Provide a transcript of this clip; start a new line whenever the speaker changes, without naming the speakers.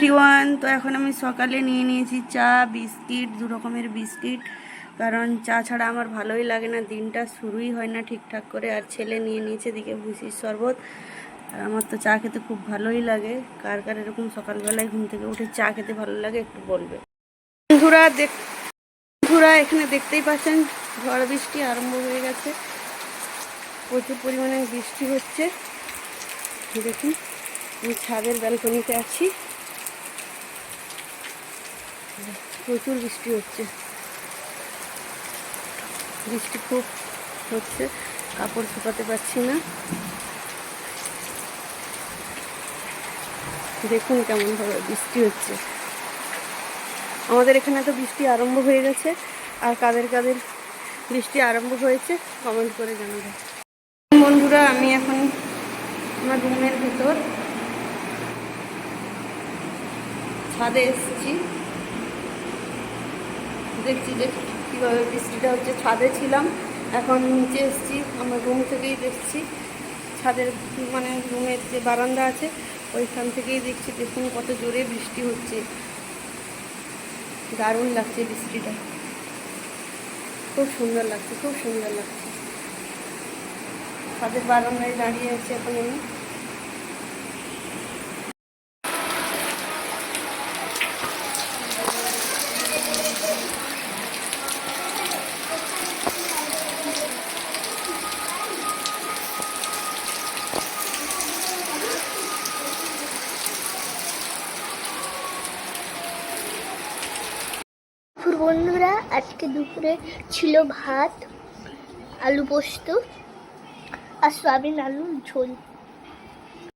Everyone তো এখন আমি সকালে নিয়ে নিয়েছি চা, বিস্কিট, দু রকমের বিস্কিট। কারণ চা ছাড়া আমার ভালোই লাগে না, দিনটা শুরুই হয় না ঠিকঠাক করে। আর ছেলে নিয়ে নিয়েছে দিকে ভুসির শরবত। আর আমার তো চা খেতে খুব ভালোই লাগে। কার কার এরকম সকালবেলায় ঘুম থেকে উঠে চা খেতে ভালো লাগে একটু বলবে। বন্ধুরা দেখ, বন্ধুরা, এখানে দেখতেই পাচ্ছেন, ঝড় বৃষ্টি আরম্ভ হয়ে গেছে। প্রচুর পরিমাণে বৃষ্টি হচ্ছে। দেখুন, আমি ছাদের ব্যালকনিতে আছি। প্রচুর বৃষ্টি হচ্ছে। বৃষ্টি খুব হচ্ছে, কাপড় শুকাতে পারছি না। দেখুন কেমন ভাবে বৃষ্টি হচ্ছে। আমাদের এখানে তো বৃষ্টি আরম্ভ হয়ে গেছে, আর কাদের কাদের বৃষ্টি আরম্ভ হয়েছে কমেন্ট করে জানাবেন বন্ধুরা, আমি এখন আমার রুমের ভেতর ছাদে এসেছি। দেখছি যে কীভাবে বৃষ্টিটা হচ্ছে, ছাদে ছিলাম, এখন নিচে এসেছি, আমার রুম থেকেই দেখছি। ছাদের মানে রুমের যে বারান্দা আছে, ওইখান থেকেই দেখছি, দেখুন কত জোরে বৃষ্টি হচ্ছে। দারুণ লাগছে বৃষ্টিটা। খুব সুন্দর লাগছে, খুব সুন্দর লাগছে। ছাদের বারান্দায় দাঁড়িয়ে আছি এখন আমি।
দুপুর বন্ধুরা আজকে দুপুরে ছিল ভাত আলু পোস্ত আর সয়াবিন আলুর ঝোল।